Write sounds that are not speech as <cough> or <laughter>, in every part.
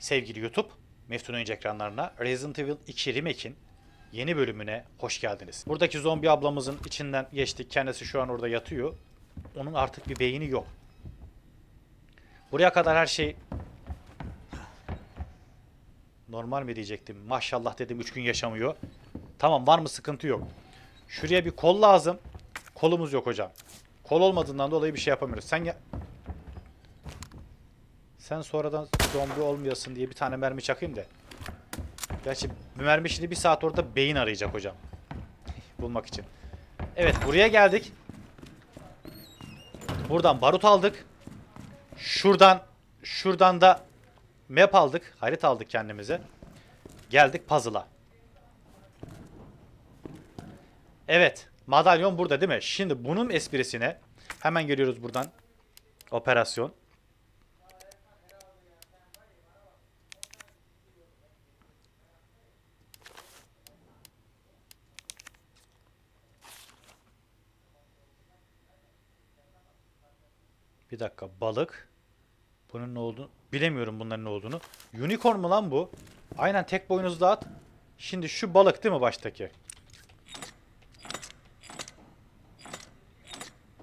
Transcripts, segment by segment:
sevgili YouTube, Meftun Oyuncu ekranlarına Resident Evil 2 Remake'in yeni bölümüne hoş geldiniz. Buradaki zombi ablamızın içinden geçtik. Kendisi şu an orada yatıyor. Onun artık bir beyni yok. Buraya kadar her şey normal mi diyecektim. Maşallah dedim 3 gün yaşamıyor. Tamam var mı sıkıntı yok. Şuraya bir kol lazım. Kolumuz yok hocam. Kol olmadığından dolayı bir şey yapamıyoruz. Sen ya... Sen sonradan zombi olmayasın diye bir tane mermi çakayım da. Gerçi mermi şimdi bir saat orada beyin arayacak hocam. <laughs> Bulmak için. Evet buraya geldik. Buradan barut aldık. Şuradan şuradan da map aldık. Harita aldık kendimize. Geldik puzzle'a. Evet. Madalyon burada değil mi? Şimdi bunun esprisine hemen geliyoruz buradan. Operasyon. Bir dakika balık. Bunun ne olduğunu bilemiyorum bunların ne olduğunu. Unicorn mu lan bu? Aynen tek boynuzlu at. Şimdi şu balık değil mi baştaki?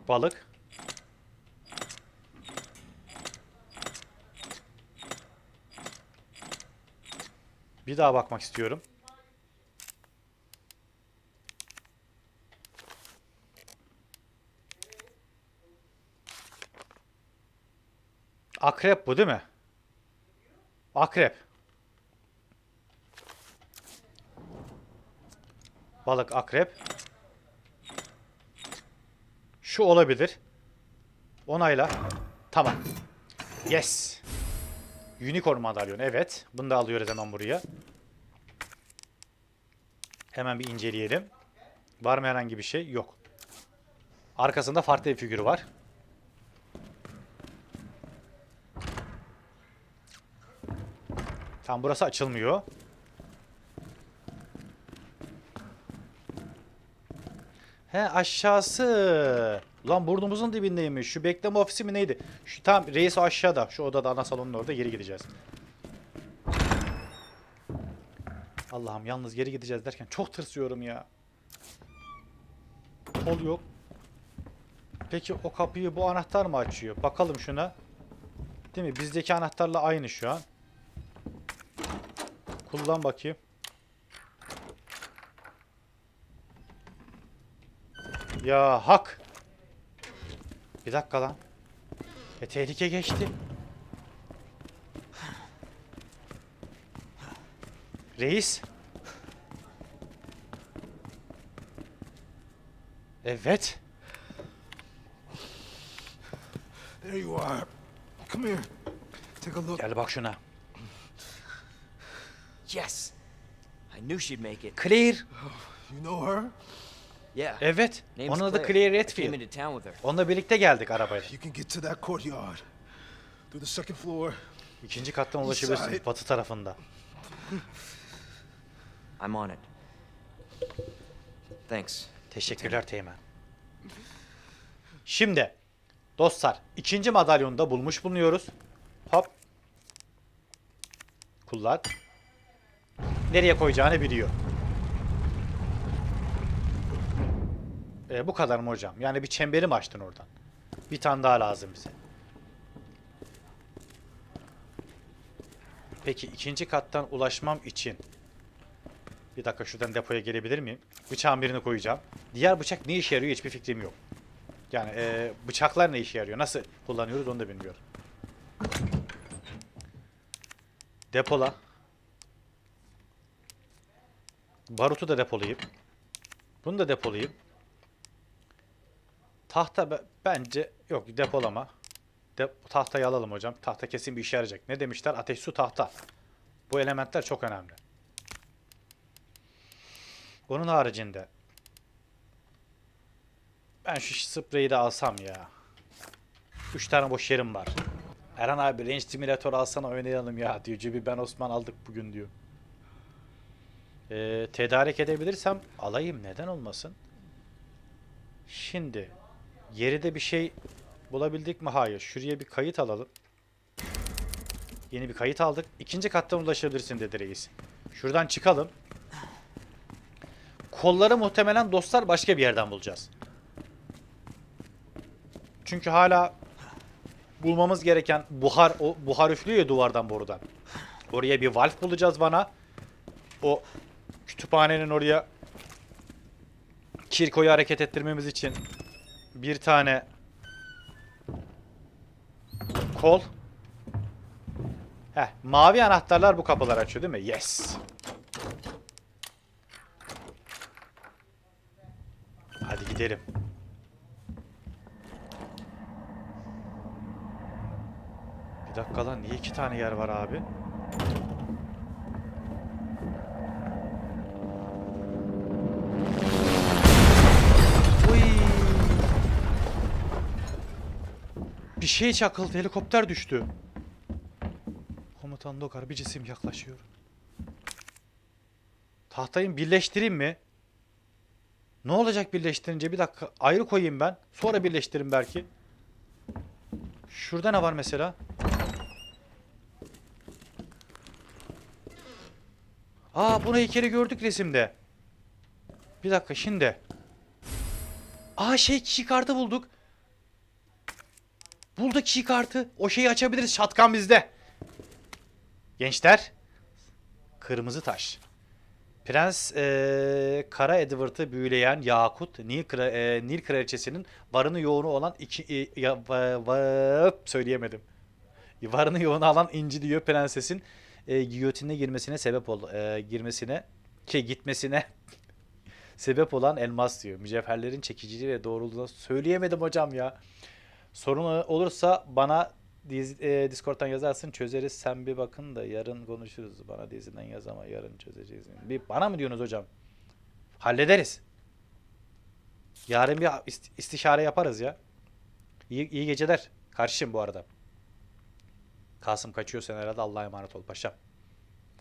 Balık. Bir daha bakmak istiyorum. Akrep bu değil mi? Akrep. Balık, akrep. Şu olabilir. Onayla. Tamam. Yes. Unicorn madalyonu. Evet. Bunu da alıyoruz hemen buraya. Hemen bir inceleyelim. Var mı herhangi bir şey? Yok. Arkasında farklı bir figürü var. Tam burası açılmıyor. He aşağısı. Lan burnumuzun dibindeymiş. Şu bekleme ofisi mi neydi? Şu tam reis o aşağıda. Şu odada ana salonun orada geri gideceğiz. Allah'ım yalnız geri gideceğiz derken çok tırsıyorum ya. Kol yok. Peki o kapıyı bu anahtar mı açıyor? Bakalım şuna. Değil mi? Bizdeki anahtarla aynı şu an. Kullan bakayım. Ya hak. Bir dakika lan. E tehlike geçti. Reis. Evet. There you are. Come here. Take a look. Gel bak şuna. Yes. I knew she'd make it. Clear. You know her? Yeah. Evet. Name's Onun adı Claire. Clear I came Redfield. into town with her. Onunla birlikte geldik arabayla. You can get to that courtyard. Through the second floor. İkinci kattan ulaşabilirsin. Batı tarafında. I'm on it. Thanks. Teşekkürler Teğmen. Şimdi dostlar ikinci madalyonu da bulmuş bulunuyoruz. Hop. Kullan. Nereye koyacağını biliyor. E, bu kadar mı hocam? Yani bir çemberi mi açtın oradan? Bir tane daha lazım bize. Peki ikinci kattan ulaşmam için bir dakika şuradan depoya gelebilir miyim? Bıçağın birini koyacağım. Diğer bıçak ne işe yarıyor hiçbir fikrim yok. Yani e, bıçaklar ne işe yarıyor? Nasıl kullanıyoruz onu da bilmiyorum. Depola. Barutu da depolayayım. Bunu da depolayayım. Tahta be- bence yok depolama. De tahtayı alalım hocam. Tahta kesin bir işe yarayacak. Ne demişler? Ateş, su, tahta. Bu elementler çok önemli. Onun haricinde ben şu spreyi de alsam ya. 3 tane boş yerim var. Erhan abi range simülatör alsana oynayalım ya diyor. Cebi ben Osman aldık bugün diyor. Ee, tedarik edebilirsem alayım neden olmasın. Şimdi Geride bir şey bulabildik mi? Hayır. Şuraya bir kayıt alalım. Yeni bir kayıt aldık. İkinci kattan ulaşabilirsin dedi reis. Şuradan çıkalım. Kolları muhtemelen dostlar başka bir yerden bulacağız. Çünkü hala bulmamız gereken buhar o buhar üflüyor ya duvardan borudan. Oraya bir valve bulacağız bana. O kütüphanenin oraya Kirko'yu hareket ettirmemiz için bir tane kol. Heh, mavi anahtarlar bu kapıları açıyor değil mi? Yes. Hadi gidelim. Bir dakika lan niye iki tane yer var abi? Bir şey çakıldı. Helikopter düştü. Komutan Dokar bir cisim yaklaşıyor. Tahtayı birleştireyim mi? Ne olacak birleştirince? Bir dakika ayrı koyayım ben. Sonra birleştiririm belki. Şurada ne var mesela? Aa bunu heykeli gördük resimde. Bir dakika şimdi. Aa şey key kartı bulduk. Bulduk key kartı. O şeyi açabiliriz. Şatkan bizde. Gençler. Kırmızı taş. Prens eee, Kara Edward'ı büyüleyen Yakut, Nil, eee, Nil Kraliçesi'nin varını yoğunu olan iki... e, ya, va- va- söyleyemedim. Varını yoğunu alan inci diyor prensesin e, giyotinine girmesine sebep ol e, girmesine şey gitmesine <laughs> sebep olan elmas diyor. Mücevherlerin çekiciliği ve doğruluğuna söyleyemedim hocam ya. Sorun olursa bana diz, e, Discord'dan yazarsın çözeriz. Sen bir bakın da yarın konuşuruz. Bana diziden yaz ama yarın çözeceğiz. Bir bana mı diyorsunuz hocam? Hallederiz. Yarın bir ist- istişare yaparız ya. İyi, iyi geceler. Karşıyım bu arada. Kasım kaçıyor sen herhalde Allah'a emanet ol paşam.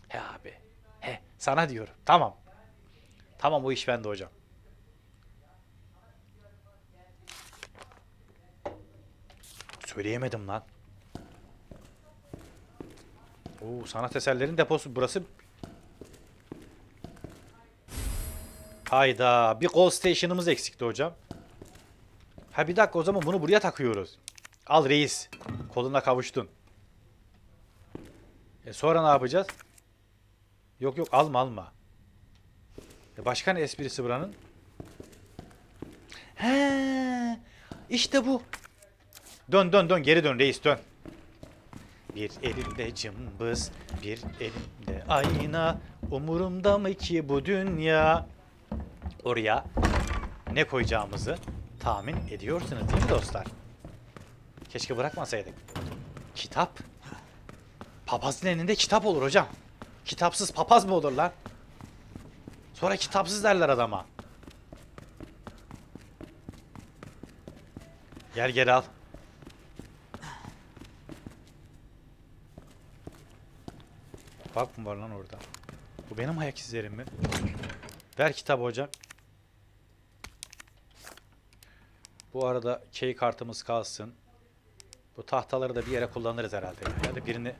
He abi. He sana diyorum. Tamam. Tamam o iş bende hocam. Söyleyemedim lan. Oo, sanat eserlerin deposu burası. Hayda bir call station'ımız eksikti hocam. Ha bir dakika o zaman bunu buraya takıyoruz. Al reis. Koluna kavuştun. E sonra ne yapacağız? Yok yok alma alma. E başka ne esprisi buranın? He, işte bu. Dön dön dön geri dön reis dön. Bir elimde cımbız, bir elimde ayna. Umurumda mı ki bu dünya? Oraya ne koyacağımızı tahmin ediyorsunuz değil mi dostlar? Keşke bırakmasaydık. Kitap. Papazın elinde kitap olur hocam. Kitapsız papaz mı olur lan? Sonra kitapsız derler adama. Gel geri al. Bak mı var lan orada? Bu benim ayak izlerim mi? Ver kitabı hocam. Bu arada key kartımız kalsın. Bu tahtaları da bir yere kullanırız herhalde. Ya da birini...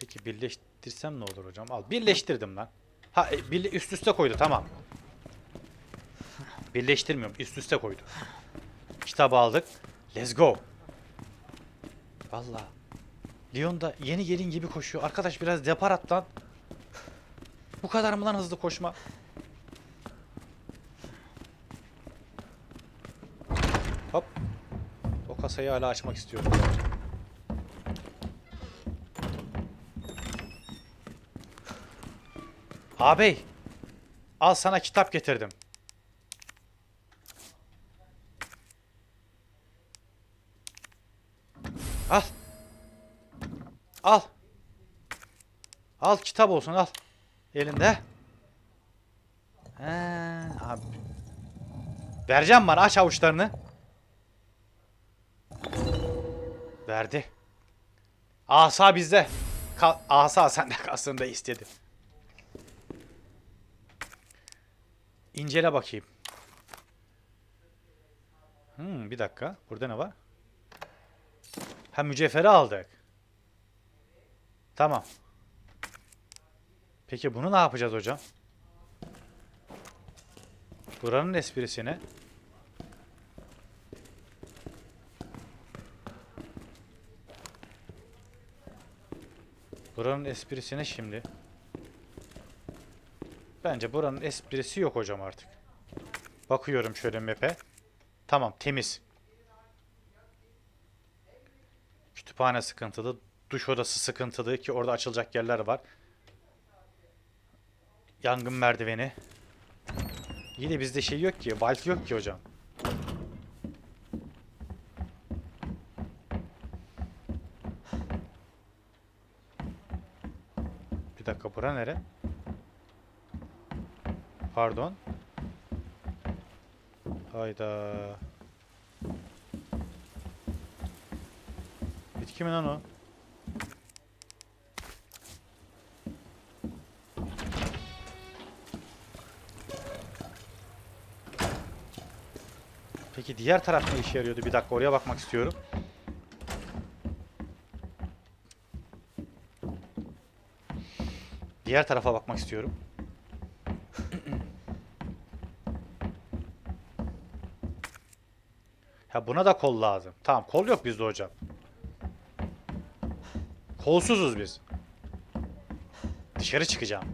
Peki birleştirsem ne olur hocam? Al birleştirdim lan. Ha e, birle- üst üste koydu tamam. Birleştirmiyorum üst üste koydu. Kitabı aldık. Let's go. Valla. Leon da yeni gelin gibi koşuyor. Arkadaş biraz depar at lan. Bu kadar mı lan hızlı koşma? Hop. O kasayı hala açmak istiyorum. Ağabey. Al sana kitap getirdim. Al. Al. Al kitap olsun al. Elinde. He, abi. Vereceğim bana aç avuçlarını. Verdi. Asa bizde. Ka asa sende kalsın da istedi. İncele bakayım. Hmm, bir dakika. Burada ne var? Ha mücevheri aldık. Tamam. Peki bunu ne yapacağız hocam? Buranın esprisi ne? Buranın esprisi ne şimdi? Bence buranın esprisi yok hocam artık. Bakıyorum şöyle map'e. Tamam temiz. Kütüphane sıkıntılı. Duş odası sıkıntılı ki orada açılacak yerler var. Yangın merdiveni. Yine bizde şey yok ki. Valve yok ki hocam. Bir dakika bura nere? Pardon. Hayda. Bitki mi lan o? Peki diğer taraf ne işe yarıyordu? Bir dakika oraya bakmak istiyorum. Diğer tarafa bakmak istiyorum. Ha buna da kol lazım. Tamam kol yok bizde hocam. Kolsuzuz biz. Dışarı çıkacağım.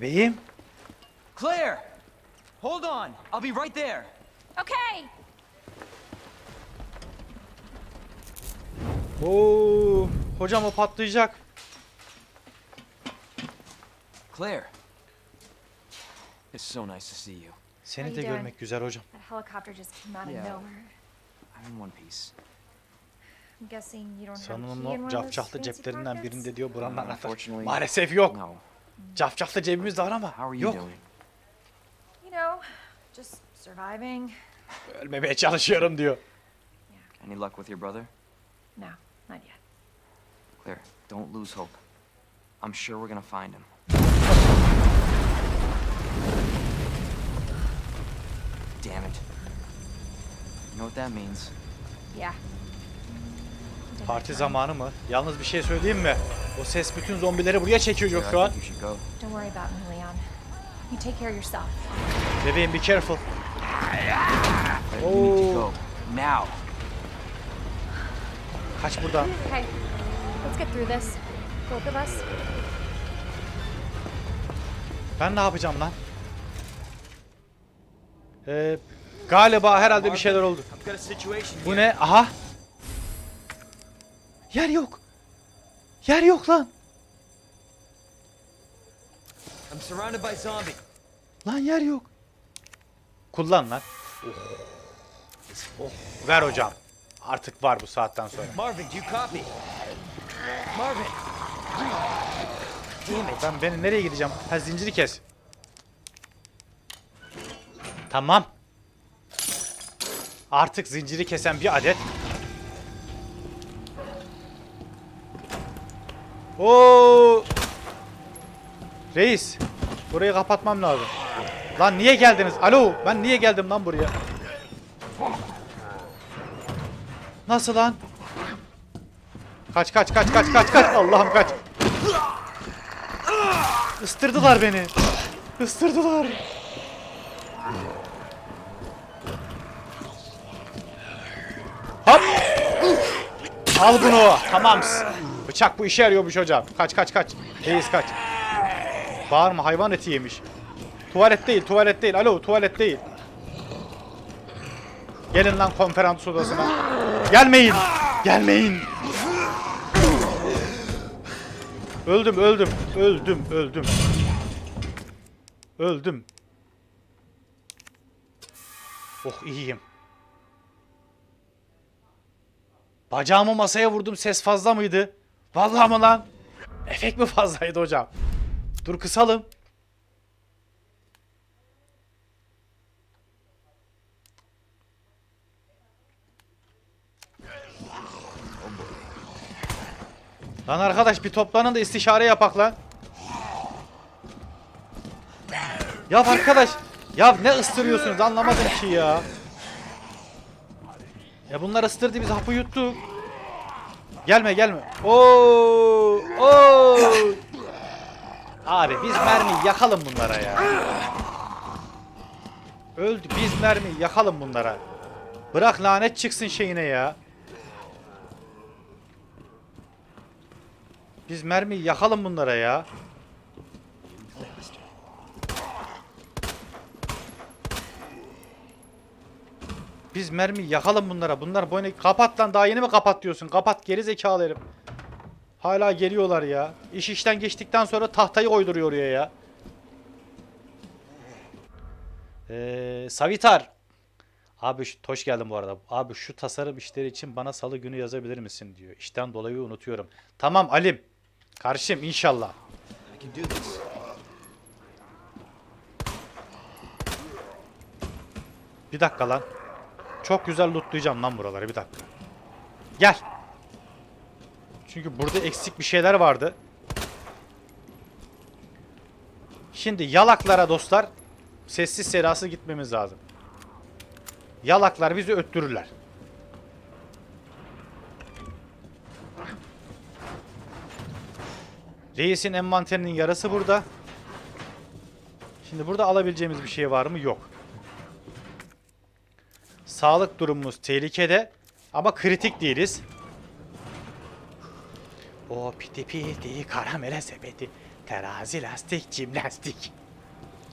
Bebeğim. Claire! Hold on. I'll be right there. Okay. Oo, hocam o patlayacak. Claire. It's so nice to see you. Seni How de you doing? görmek güzel hocam. That helicopter just came out of Yeah. nowhere. I'm in one piece. I'm guessing you don't have a Sanırım key in o one of those cafcaflı fancy ceplerinden birinde diyor buranın anahtarı. Maalesef yok. No. Cafcaflı cebimizde var ama How are you yok. doing? You know, just surviving. Ölmemeye çalışıyorum diyor. Any luck with your brother? No, not yet. Claire, don't lose hope. I'm sure we're gonna find him. Damn it. You know what that means? Yeah. Parti zamanı mı? Yalnız bir şey söyleyeyim mi? O ses bütün zombileri buraya çekiyor Claire, şu an. Don't worry about me, Leon. You take care of yourself. Bebeğim be careful. Go. Now. Kaç buradan. Okay, let's get through this. Both of us. Ben ne yapacağım lan? Ee, galiba herhalde bir şeyler oldu. Bu ne? Aha. Yer yok. Yer yok lan. I'm surrounded by zombie. Lan yer yok. Kullan lan. Oh. Oh, Ver hocam. Artık var bu saatten sonra. Marvin, do you copy? Marvin! Damn it. Ben beni nereye gideceğim? Ha zinciri kes. Tamam. Artık zinciri kesen bir adet. Oo! Reis, burayı kapatmam lazım. Lan niye geldiniz? Alo, ben niye geldim lan buraya? Nasıl lan? Kaç kaç kaç kaç kaç kaç. Allah'ım kaç. Istırdılar beni. Istırdılar. Hop. Al bunu. Tamam. Bıçak bu işe yarıyormuş hocam. Kaç kaç kaç. Reis kaç. Bağırma hayvan eti yemiş. Tuvalet değil tuvalet değil. Alo tuvalet değil. Gelin lan konferans odasına. Gelmeyin. Gelmeyin. Öldüm, öldüm, öldüm, öldüm. Öldüm. Oh iyiyim. Bacağımı masaya vurdum ses fazla mıydı? Vallahi mı lan? Efekt mi fazlaydı hocam? Dur kısalım. Lan arkadaş bir toplanın da istişare yapak lan. Ya arkadaş. Ya ne ıstırıyorsunuz anlamadım ki ya. Ya bunlar ıstırdı biz hapı yuttuk. Gelme gelme. Oo! Oo! Abi biz mermiyi yakalım bunlara ya. Öldü. Biz mermiyi yakalım bunlara. Bırak lanet çıksın şeyine ya. Biz mermiyi yakalım bunlara ya. Biz mermiyi yakalım bunlara. Bunlar boynu kapat lan daha yeni mi kapat diyorsun? Kapat geri zekalı herif. Hala geliyorlar ya. İş işten geçtikten sonra tahtayı koyduruyor oraya ya. Ee, Savitar. Abi hoş geldin bu arada. Abi şu tasarım işleri için bana salı günü yazabilir misin diyor. İşten dolayı unutuyorum. Tamam Alim. Karşım inşallah. Bir dakika lan. Çok güzel lootlayacağım lan buraları bir dakika. Gel. Çünkü burada eksik bir şeyler vardı. Şimdi yalaklara dostlar sessiz sedası gitmemiz lazım. Yalaklar bizi öttürürler. Reisin envanterinin yarısı burada. Şimdi burada alabileceğimiz bir şey var mı? Yok. Sağlık durumumuz tehlikede ama kritik değiliz. O piti piti karamele sepeti terazi lastik cimnastik.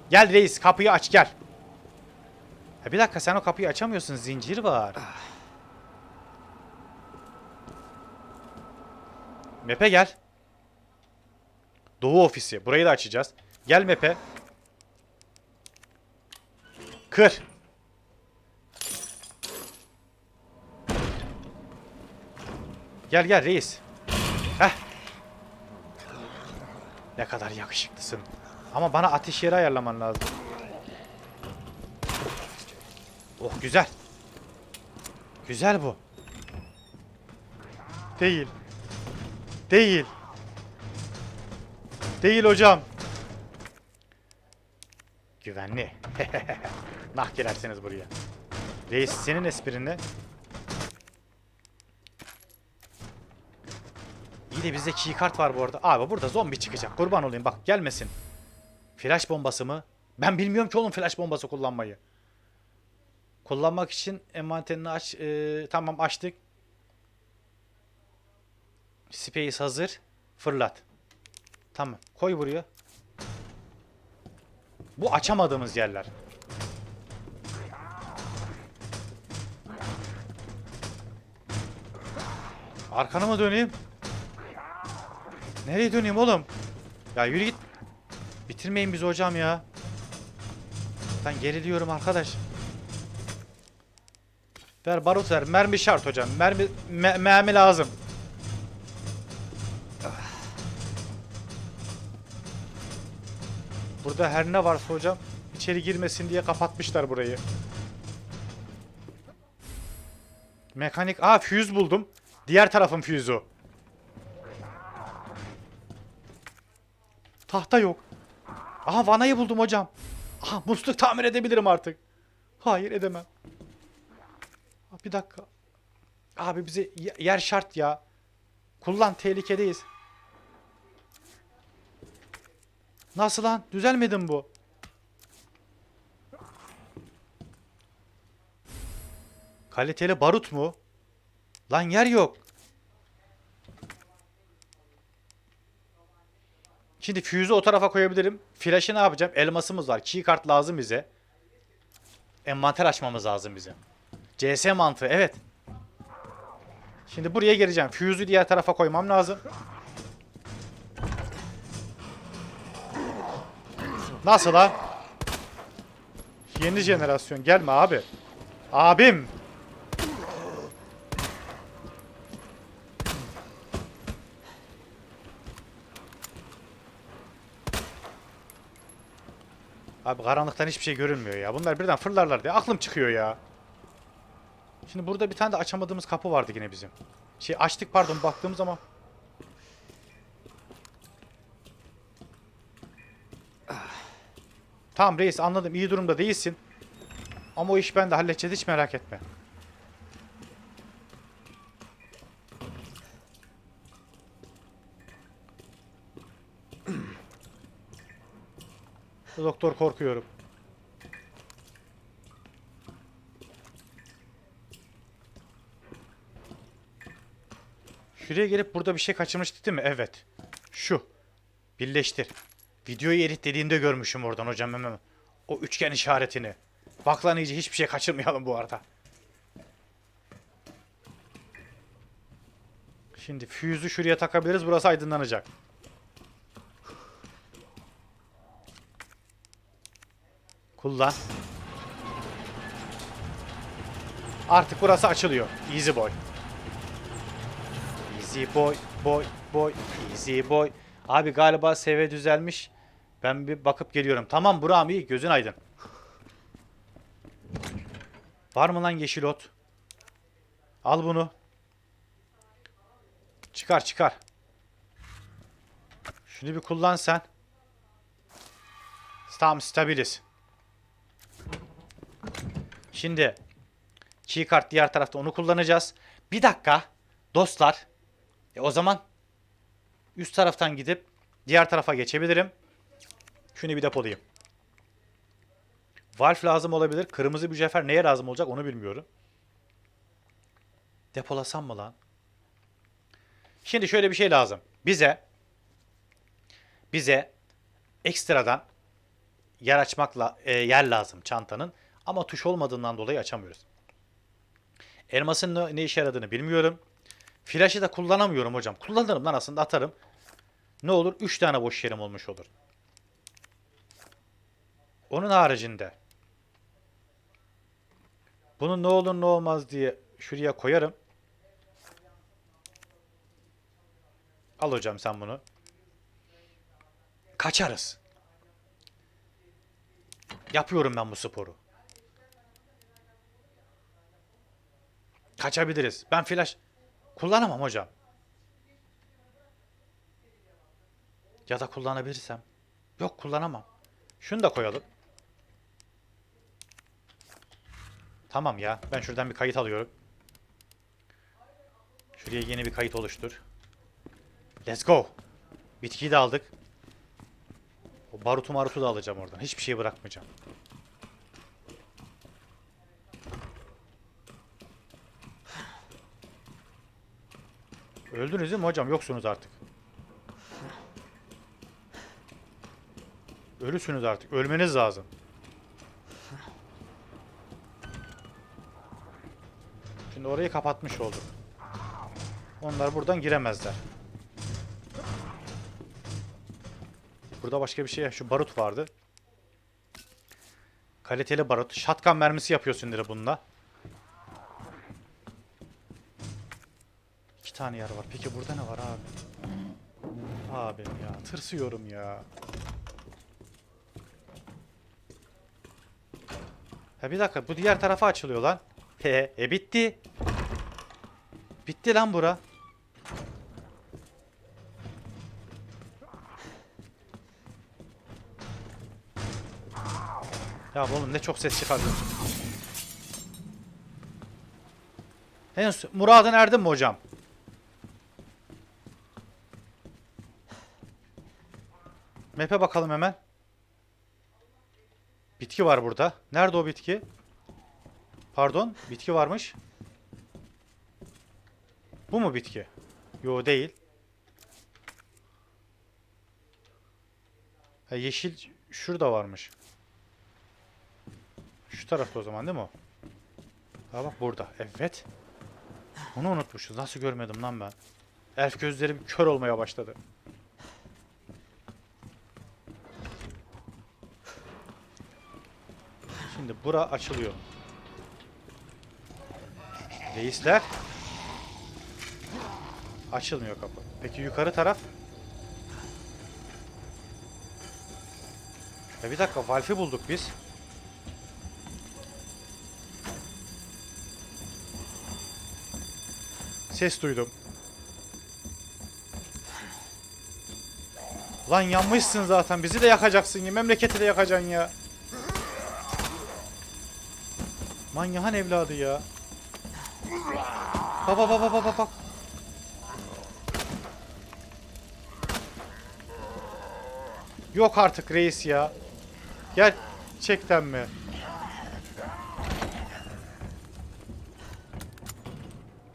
Gel reis kapıyı aç gel. Ha bir dakika sen o kapıyı açamıyorsun zincir var. Mepe gel. Doğu ofisi burayı da açacağız. Gel Mepe. Kır. Gel gel reis. Heh. Ne kadar yakışıklısın. Ama bana ateş yeri ayarlaman lazım. Oh güzel. Güzel bu. Değil. Değil. Değil hocam. Güvenli. <laughs> nah gelersiniz buraya. Reis senin esprin İyi de bizde keycard var bu arada. Abi burada zombi çıkacak. Kurban olayım bak gelmesin. Flash bombası mı? Ben bilmiyorum ki oğlum flash bombası kullanmayı. Kullanmak için envanterini aç. Ee, tamam açtık. Space hazır. Fırlat. Tamam. Koy buraya. Bu açamadığımız yerler. Arkana mı döneyim? Nereye döneyim oğlum? Ya yürü git. Bitirmeyin bizi hocam ya. Ben geriliyorum arkadaş. Ver barut ver. Mermi şart hocam. Mermi me- mermi lazım. Burada her ne varsa hocam içeri girmesin diye kapatmışlar burayı. Mekanik. Aa füze buldum. Diğer tarafın füzü. Tahta yok. Aha vanayı buldum hocam. Aha musluk tamir edebilirim artık. Hayır edemem. Bir dakika. Abi bize yer şart ya. Kullan tehlikedeyiz. Nasıl lan? Düzelmedi mi bu? Kaliteli barut mu? Lan yer yok. Şimdi füze'ü o tarafa koyabilirim. Flash'ı ne yapacağım? Elmasımız var. Keycard lazım bize. Envanter açmamız lazım bize. CS mantığı evet. Şimdi buraya geleceğim. Fuse'ü diğer tarafa koymam lazım. Nasıl ha? Yeni jenerasyon gelme abi. Abim. Abi karanlıktan hiçbir şey görünmüyor ya. Bunlar birden fırlarlar diye aklım çıkıyor ya. Şimdi burada bir tane de açamadığımız kapı vardı yine bizim. Şey açtık pardon baktığımız ama. Tamam reis anladım iyi durumda değilsin. Ama o iş ben de halledeceğiz hiç merak etme. Doktor korkuyorum. Şuraya gelip burada bir şey kaçırmıştık değil mi? Evet. Şu. Birleştir. Videoyu editlediğimde görmüşüm oradan hocam hemen. O üçgen işaretini. Bak lan iyice hiçbir şey kaçırmayalım bu arada. Şimdi füzü şuraya takabiliriz. Burası aydınlanacak. Kullan. Artık burası açılıyor. Easy boy. Easy boy, boy, boy, easy boy. Abi galiba seviye düzelmiş. Ben bir bakıp geliyorum. Tamam Burak'ım iyi. Gözün aydın. Var mı lan yeşil ot? Al bunu. Çıkar çıkar. Şunu bir kullan sen. Tamam stabiliz. Şimdi key kart diğer tarafta onu kullanacağız. Bir dakika dostlar. E o zaman üst taraftan gidip diğer tarafa geçebilirim. Şunu bir depolayayım. Valve lazım olabilir. Kırmızı mücevher neye lazım olacak onu bilmiyorum. Depolasam mı lan? Şimdi şöyle bir şey lazım. Bize bize ekstradan yer açmakla e, yer lazım çantanın. Ama tuş olmadığından dolayı açamıyoruz. Elmasın ne, işe yaradığını bilmiyorum. Flash'ı da kullanamıyorum hocam. Kullanırım lan aslında atarım. Ne olur? 3 tane boş yerim olmuş olur. Onun haricinde bunu ne olur ne olmaz diye şuraya koyarım. Al hocam sen bunu. Kaçarız. Yapıyorum ben bu sporu. Kaçabiliriz. Ben flash kullanamam hocam. Ya da kullanabilirsem. Yok kullanamam. Şunu da koyalım. Tamam ya. Ben şuradan bir kayıt alıyorum. Şuraya yeni bir kayıt oluştur. Let's go. Bitkiyi de aldık. O barutu marutu da alacağım oradan. Hiçbir şey bırakmayacağım. Öldünüz değil mi hocam? Yoksunuz artık. Ölüsünüz artık. Ölmeniz lazım. Şimdi orayı kapatmış olduk. Onlar buradan giremezler. Burada başka bir şey. Şu barut vardı. Kaliteli barut. Shotgun mermisi yapıyorsun dire bununla. Tane yer var. Peki burada ne var abi? Abi ya tırsıyorum ya. Ha bir dakika bu diğer tarafa açılıyor lan. He, e bitti. Bitti lan bura. Ya oğlum ne çok ses çıkarıyorsun. Henüz muradın erdin mi hocam? Map'e bakalım hemen. Bitki var burada. Nerede o bitki? Pardon, bitki varmış. Bu mu bitki? Yo değil. Ha, yeşil şurada varmış. Şu tarafta o zaman değil mi o? Ha bak burada. Evet. Onu unutmuşuz. Nasıl görmedim lan ben? Elf gözlerim kör olmaya başladı. Şimdi bura açılıyor. Reisler. Açılmıyor kapı. Peki yukarı taraf? Ya bir dakika Valve'i bulduk biz. Ses duydum. Lan yanmışsın zaten. Bizi de yakacaksın ya. Memleketi de yakacaksın ya. Manyağın evladı ya. Baba baba baba bak. Yok artık reis ya. Gerçekten mi?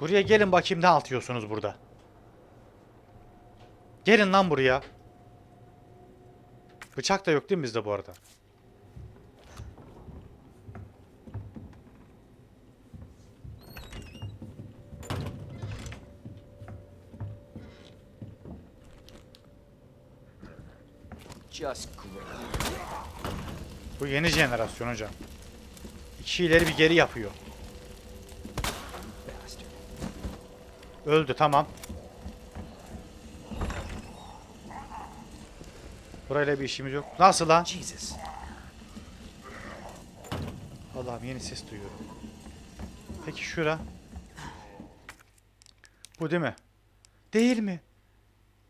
Buraya gelin bakayım ne atıyorsunuz burada. Gelin lan buraya. Bıçak da yok değil mi bizde bu arada? Just great. Bu yeni jenerasyon hocam. İki ileri bir geri yapıyor. Öldü tamam. Burayla bir işimiz yok. Nasıl lan? Jesus. Allah'ım yeni ses duyuyorum. Peki şura. Bu değil mi? Değil mi?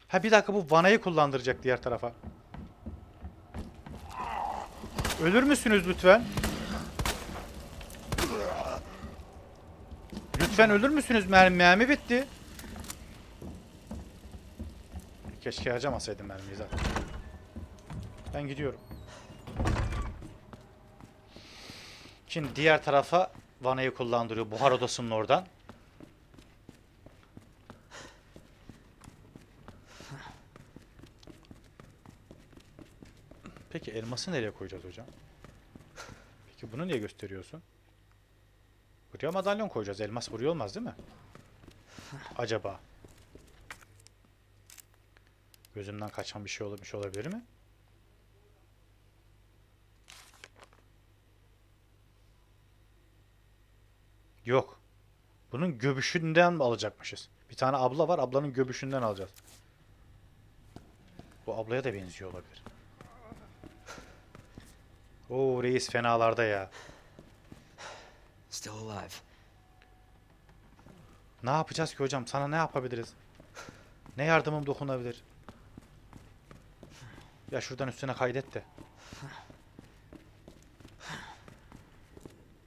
Ha bir dakika bu vanayı kullandıracak diğer tarafa. Ölür müsünüz lütfen? Lütfen ölür müsünüz? Mermi, mermi bitti. Keşke harcamasaydım mermiyi zaten. Ben gidiyorum. Şimdi diğer tarafa vanayı kullandırıyor. Buhar odasının oradan. Peki elması nereye koyacağız hocam? Peki bunu niye gösteriyorsun? Buraya madalyon koyacağız. Elmas buraya olmaz değil mi? Acaba? Gözümden kaçan bir şey olmuş olabilir mi? Yok. Bunun göbüşünden mi alacakmışız? Bir tane abla var. Ablanın göbüşünden alacağız. Bu ablaya da benziyor olabilir. Oo reis fenalarda ya. Still alive. Ne yapacağız ki hocam? Sana ne yapabiliriz? Ne yardımım dokunabilir? Ya şuradan üstüne kaydet de.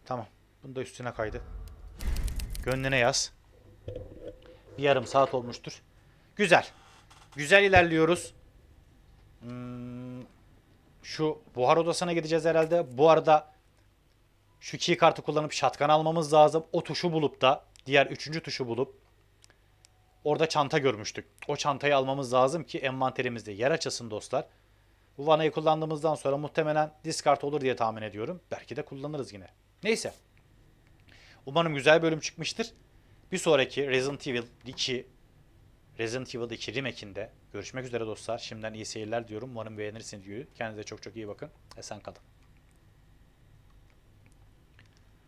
Tamam. Bunu da üstüne kaydet. Gönlüne yaz. Bir yarım saat olmuştur. Güzel. Güzel ilerliyoruz. Hmm, şu buhar odasına gideceğiz herhalde. Bu arada şu key kartı kullanıp shotgun almamız lazım. O tuşu bulup da diğer üçüncü tuşu bulup orada çanta görmüştük. O çantayı almamız lazım ki envanterimizde yer açılsın dostlar. Bu vanayı kullandığımızdan sonra muhtemelen discard olur diye tahmin ediyorum. Belki de kullanırız yine. Neyse. Umarım güzel bölüm çıkmıştır. Bir sonraki Resident Evil 2 Resident Evil 2 remake'inde görüşmek üzere dostlar. Şimdiden iyi seyirler diyorum. Umarım beğenirsiniz diyor. Kendinize çok çok iyi bakın. Esen kalın.